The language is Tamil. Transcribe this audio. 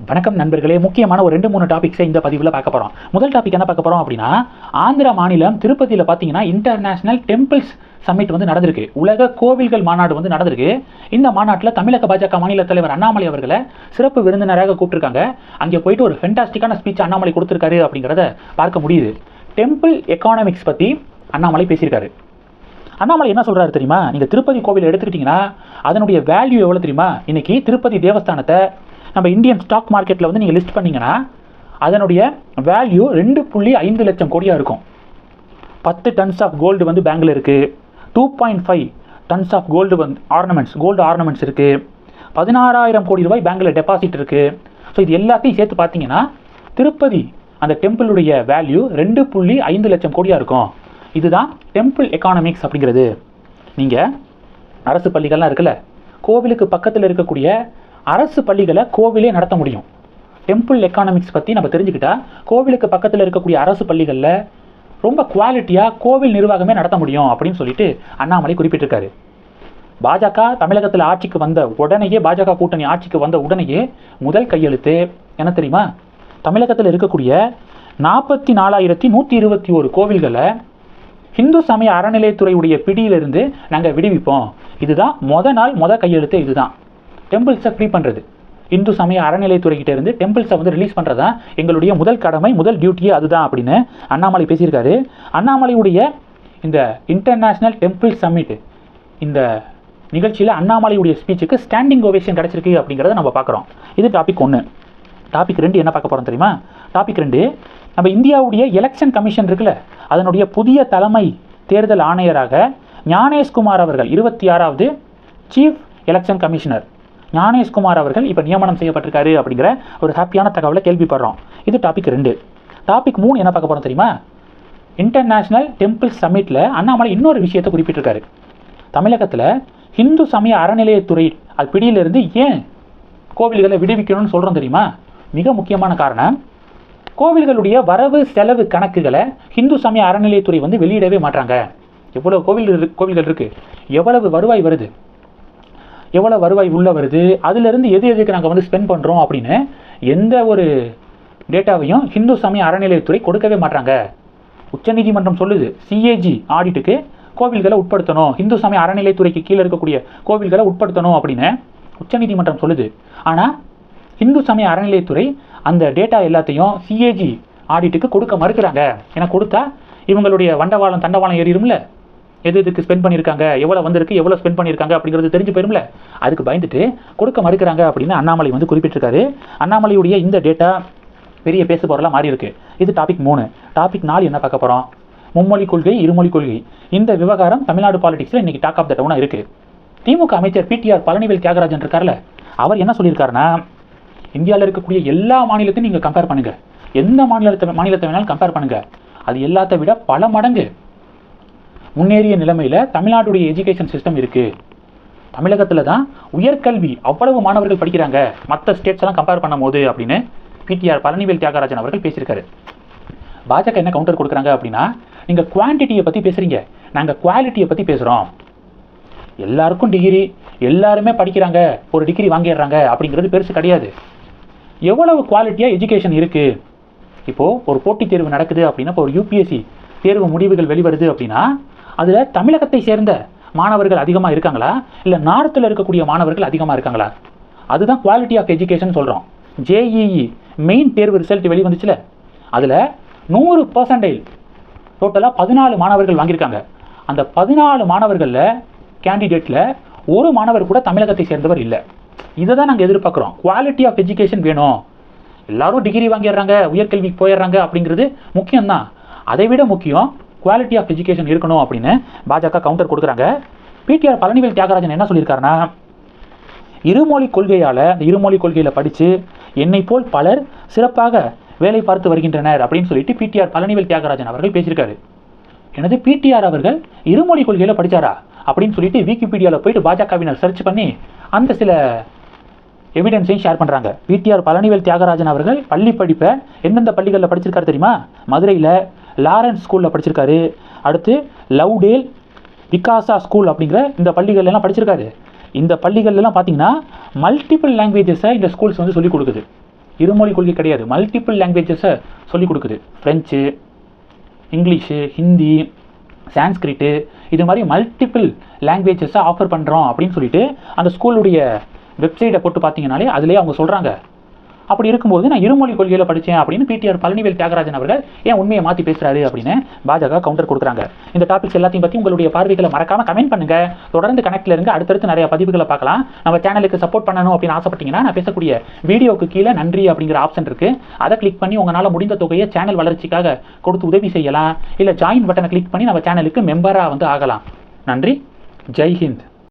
வணக்கம் நண்பர்களே. முக்கியமான ஒரு ரெண்டு மூணு டாபிக்ஸை இந்த பதிவில் பார்க்க போகிறோம் முதல் டாபிக் என்ன பார்க்க போகிறோம் அப்படின்னா ஆந்திர மாநிலம் திருப்பதியில் பார்த்தீங்கன்னா இன்டர்நேஷனல் டெம்பிள்ஸ் சம்மிட் வந்து நடந்திருக்கு. உலக கோவில்கள் மாநாடு வந்து நடந்திருக்கு. இந்த மாநாட்டில் தமிழக பாஜக மாநில தலைவர் அண்ணாமலை அவர்களை சிறப்பு விருந்தினராக கூப்பிட்டுருக்காங்க. அங்கே போயிட்டு ஒரு ஃபென்டாஸ்டிக்கான ஸ்பீச் அண்ணாமலை கொடுத்துருக்காரு அப்படிங்கிறத பார்க்க முடியுது. டெம்பிள் எக்கானமிக்ஸ் பற்றி அண்ணாமலை பேசியிருக்காரு. அண்ணாமலை என்ன சொல்கிறாரு தெரியுமா? நீங்கள் திருப்பதி கோவில் எடுத்துக்கிட்டிங்கன்னா அதனுடைய வேல்யூ எவ்வளோ தெரியுமா? இன்னைக்கு திருப்பதி தேவஸ்தானத்தை நம்ம இந்தியன் ஸ்டாக் மார்க்கெட்டில் வந்து நீங்கள் லிஸ்ட் பண்ணீங்கன்னா அதனுடைய வேல்யூ ரெண்டு புள்ளி ஐந்து லட்சம் கோடியாக இருக்கும். பத்து டன்ஸ் ஆஃப் கோல்டு வந்து பேங்கில் இருக்குது two point five tons of gold வந்து ஆர்னமெண்ட்ஸ் கோல்டு ஆர்னமெண்ட்ஸ் இருக்குது பதினாறாயிரம் கோடி ரூபாய் பேங்கில் டெபாசிட் இருக்குது ஸோ இது எல்லாத்தையும் சேர்த்து பார்த்தீங்கன்னா திருப்பதி அந்த டெம்பிளுடைய வேல்யூ ரெண்டு புள்ளி ஐந்து லட்சம் கோடியாக இருக்கும். இதுதான் டெம்பிள் எக்கானமிக்ஸ் அப்படிங்கிறது. நீங்கள் அரசு பள்ளிகள்லாம் இருக்குல்ல கோவிலுக்கு பக்கத்தில் இருக்கக்கூடிய அரசு பள்ளிகளை கோவிலே நடத்த முடியும். டெம்பிள் எக்கானமிக்ஸ் பற்றி நம்ம தெரிஞ்சுக்கிட்டா கோவிலுக்கு பக்கத்தில் இருக்கக்கூடிய அரசு பள்ளிகளில் ரொம்ப குவாலிட்டியாக கோவில் நிர்வாகமே நடத்த முடியும் அப்படின்னு சொல்லிட்டு அண்ணாமலை குறிப்பிட்டிருக்காரு. பாஜக தமிழகத்தில் ஆட்சிக்கு வந்த உடனேயே பாஜக கூட்டணி ஆட்சிக்கு வந்த உடனேயே முதல் கையெழுத்து என்ன தெரியுமா? தமிழகத்தில் இருக்கக்கூடிய நாற்பத்தி நாலாயிரத்தி நூற்றி இருபத்தி ஒரு கோவில்களை ஹிந்து சமய அறநிலையத்துறையுடைய பிடியிலிருந்து நாங்கள் விடுவிப்போம். இதுதான் மொதல் நாள் முத கையெழுத்து இதுதான். டெம்பிள்ஸை ஃப்ரீ பண்ணுறது இந்து சமய அறநிலையத்துறைகிட்ட இருந்து டெம்பிள்ஸை வந்து ரிலீஸ் பண்ணுறது தான் எங்களுடைய முதல் கடமை முதல் டியூட்டியே அதுதான் அப்படின்னு அண்ணாமலை பேசியிருக்காரு. அண்ணாமலையுடைய இந்த இன்டர்நேஷ்னல் டெம்பிள் சம்மிட் இந்த நிகழ்ச்சியில் அண்ணாமலையுடைய ஸ்பீச்சுக்கு ஸ்டாண்டிங் ஓவேஷன் கிடச்சிருக்கு அப்படிங்கிறத நம்ம பார்க்குறோம். இது டாபிக் ஒன்று டாபிக் ரெண்டு என்ன பார்க்க போகிறோம் தெரியுமா? டாபிக் ரெண்டு நம்ம இந்தியாவுடைய எலெக்ஷன் கமிஷன் இருக்குல்ல அதனுடைய புதிய தலைமை தேர்தல் ஆணையராக ஞானேஷ்குமார் அவர்கள் இருபத்தி ஆறாவது சீஃப் எலெக்ஷன் கமிஷனர் ஞானேஷ்குமார் அவர்கள் இப்போ நியமனம் செய்யப்பட்டிருக்காரு அப்படிங்கிற ஒரு ஹாப்பியான தகவலை கேள்விப்படுறோம். இது டாபிக் ரெண்டு. டாபிக் மூணு என்ன பார்க்க போகிறோம் தெரியுமா? இன்டர்நேஷ்னல் டெம்பிள் சம்மிட்டில் அண்ணாமலை இன்னொரு விஷயத்தை குறிப்பிட்டிருக்காரு. தமிழகத்தில் ஹிந்து சமய அறநிலையத்துறை அது பிடியிலிருந்து ஏன் கோவில்களை விடுவிக்கணும்னு சொல்கிறோம் தெரியுமா? மிக முக்கியமான காரணம் கோவில்களுடைய வரவு செலவு கணக்குகளை ஹிந்து சமய அறநிலையத்துறை வந்து வெளியிடவே மாட்டாங்க எவ்வளோ கோவில் கோவில்கள் இருக்குது எவ்வளவு வருவாய் வருது? எவ்வளோ வருவாய் உள்ளே வருது? அதிலிருந்து எது எதுக்கு நாங்கள் வந்து ஸ்பெண்ட் பண்ணுறோம் அப்படின்னு எந்த ஒரு டேட்டாவையும் ஹிந்து சமய அறநிலையத்துறை கொடுக்கவே மாட்டாங்க உச்சநீதிமன்றம் சொல்லுது சிஏஜி ஆடிட்டுக்கு கோவில்களை உட்படுத்தணும். ஹிந்து சமய அறநிலைத்துறைக்கு கீழே இருக்கக்கூடிய கோவில்களை உட்படுத்தணும் அப்படின்னு உச்சநீதிமன்றம் சொல்லுது. ஆனால் இந்து சமய அறநிலையத்துறை அந்த டேட்டா எல்லாத்தையும் சிஏஜி ஆடிட்டுக்கு கொடுக்க மறுக்கிறாங்க. ஏன்னா கொடுத்தா இவங்களுடைய வண்டவாளம் தண்டவாளம் ஏறிடும்ல? எது எதுக்கு ஸ்பெண்ட் பண்ணியிருக்காங்க எவ்வளோ வந்திருக்கு? எவ்வளோ ஸ்பெண்ட் பண்ணியிருக்காங்க அப்படிங்கிறது தெரிஞ்சு போயிரும்ல. அதுக்கு பயந்துட்டு கொடுக்க மறுக்கிறாங்க அப்படின்னு அண்ணாமலை வந்து குறிப்பிட்டிருக்காரு. அண்ணாமலையுடைய இந்த டேட்டா பெரிய பேசு பொருளாக மாறி இருக்கு. இது டாபிக் மூணு. டாபிக் நாலு என்ன பார்க்க போகிறோம் மும்மொழி கொள்கை இருமொழி கொள்கை. இந்த விவகாரம் தமிழ்நாடு பாலிடிக்ஸில் இன்னைக்கு டாக் ஆஃப் த டவுனாக இருக்குது திமுக அமைச்சர் பிடிஆர் பழனிவேல் தியாகராஜன் இருக்கார்ல அவர் என்ன சொல்லியிருக்காருன்னா இந்தியாவில் இருக்கக்கூடிய எல்லா மாநிலத்தையும் நீங்கள் கம்பேர் பண்ணுங்கள் எந்த மாநிலத்தை மாநிலத்தை வேணாலும் கம்பேர் பண்ணுங்கள் அது எல்லாத்தை விட பல மடங்கு முன்னேறிய நிலைமையில் தமிழ்நாட்டுடைய எஜுகேஷன் சிஸ்டம் இருக்குது தமிழகத்தில் தான் உயர்கல்வி அவ்வளவு மாணவர்கள் படிக்கிறாங்க. மற்ற ஸ்டேட்ஸ் எல்லாம் கம்பேர் பண்ணும்போது அப்படின்னு பிடிஆர் பழனிவேல் தியாகராஜன் அவர்கள் பேசியிருக்காரு. பாஜக என்ன கவுண்டர் கொடுக்குறாங்க அப்படின்னா நீங்கள் குவான்டிட்டியை பற்றி பேசுகிறீங்க நாங்கள் குவாலிட்டியை பற்றி பேசுகிறோம் எல்லாருக்கும் டிகிரி எல்லாருமே படிக்கிறாங்க. ஒரு டிகிரி வாங்கிடுறாங்க அப்படிங்கிறது பெருசு கிடையாது. எவ்வளவு குவாலிட்டியாக எஜுகேஷன் இருக்குது இப்போது ஒரு போட்டித் தேர்வு நடக்குது அப்படின்னா இப்போ ஒரு யூபிஎஸ்சி தேர்வு முடிவுகள் வெளிவருது அப்படின்னா அதில் தமிழகத்தை சேர்ந்த மாணவர்கள் அதிகமாக இருக்காங்களா? இல்லை நார்த்தில் இருக்கக்கூடிய மாணவர்கள் அதிகமாக இருக்காங்களா? அதுதான் குவாலிட்டி ஆஃப் எஜுகேஷன் சொல்கிறோம் ஜேஇஇ மெயின் தேர்வு ரிசல்ட் வெளிவந்துச்சுல. அதில் நூறு பர்சன்டைல் டோட்டலாக பதினாலு மாணவர்கள் வாங்கியிருக்காங்க. அந்த பதினாலு மாணவர்களில் கேண்டிடேட்டில் ஒரு மாணவர் கூட தமிழகத்தை சேர்ந்தவர் இல்லை. இதை தான் நாங்கள் எதிர்பார்க்குறோம். குவாலிட்டி ஆஃப் எஜுகேஷன் வேணும். எல்லாரும் டிகிரி வாங்கிடுறாங்க உயர்கல்விக்கு போயிடுறாங்க அப்படிங்கிறது முக்கியம்தான். அதை விட முக்கியம் குவாலிட்டி ஆஃப் எஜுகேஷன் இருக்கணும் அப்படின்னு பாஜக கவுண்டர் கொடுக்குறாங்க. பிடிஆர் பழனிவேல் தியாகராஜன் என்ன சொல்லியிருக்காருன்னா இருமொழி கொள்கையால் அந்த இருமொழி கொள்கையில் படித்து என்னை போல் பலர் சிறப்பாக வேலை பார்த்து வருகின்றனர் அப்படின்னு சொல்லிட்டு பிடிஆர் பழனிவேல் தியாகராஜன் அவர்கள் பேசியிருக்காரு. எனது பிடிஆர் அவர்கள் இருமொழி கொள்கையில் படித்தாரா அப்படின்னு சொல்லிட்டு விக்கிபீடியாவில் போயிட்டு பாஜகவினர் சர்ச் பண்ணி அந்த சில எவிடன்ஸையும் ஷேர் பண்ணுறாங்க பிடிஆர் பழனிவேல் தியாகராஜன் அவர்கள் பள்ளி படிப்பை எந்தெந்த பள்ளிகளில் படிச்சிருக்காரு தெரியுமா? மதுரையில் லாரன்ஸ் ஸ்கூலில் படிச்சிருக்காரு. அடுத்து லவ்டேல் விகாசா ஸ்கூல் அப்படிங்கிற இந்த பள்ளிகள்லாம் படிச்சிருக்காரு. இந்த பள்ளிகள்லாம் பார்த்தீங்கன்னா மல்டிபிள் லாங்குவேஜஸை இந்த ஸ்கூல்ஸ் வந்து சொல்லிக் கொடுக்குது. இருமொழி கொள்கை கிடையாது. மல்டிபிள் லாங்குவேஜஸை சொல்லிக் கொடுக்குது. ஃப்ரெஞ்சு இங்கிலீஷு ஹிந்தி சான்ஸ்கிரிட்டு இது மாதிரி மல்டிபிள் லாங்குவேஜஸை ஆஃபர் பண்ணுறோம் அப்படின்னு சொல்லிட்டு அந்த ஸ்கூலுடைய வெப்சைட்டை போட்டு பார்த்தீங்கனாலே அதிலே அவங்க சொல்கிறாங்க அப்படி இருக்கும்போது நான் இருமொழி கொள்கையில் படித்தேன் அப்படின்னு பிடிஆர் பழனிவேல் தியாகராஜன் அவர்கள் ஏன் உண்மையை மாற்றி பேசுகிறாரு அப்படின்னு பாஜக கவுண்டர் கொடுக்குறாங்க. இந்த டாபிக்ஸ் எல்லாத்தையும் பற்றி உங்களுடைய பார்வைகளை மறக்காம கமெண்ட் பண்ணுங்க. தொடர்ந்து கனெக்டில் இருந்து அடுத்தடுத்து நிறைய பதிவுகளை பார்க்கலாம். நம்ம சேனலுக்கு சப்போர்ட் பண்ணணும் அப்படின்னு ஆசைப்பட்டீங்கன்னா நான் பேசக்கூடிய வீடியோக்கு கீழே நன்றி அப்படிங்கிற ஆப்ஷன் இருக்குது அதை கிளிக் பண்ணி உங்களால் முடிந்த தொகையை சேனல் வளர்ச்சிக்காக கொடுத்து உதவி செய்யலாம். இல்லை ஜாயின் பட்டனை கிளிக் பண்ணி நம்ம சேனலுக்கு மெம்பராக வந்து ஆகலாம். நன்றி. ஜெய் ஹிந்த்.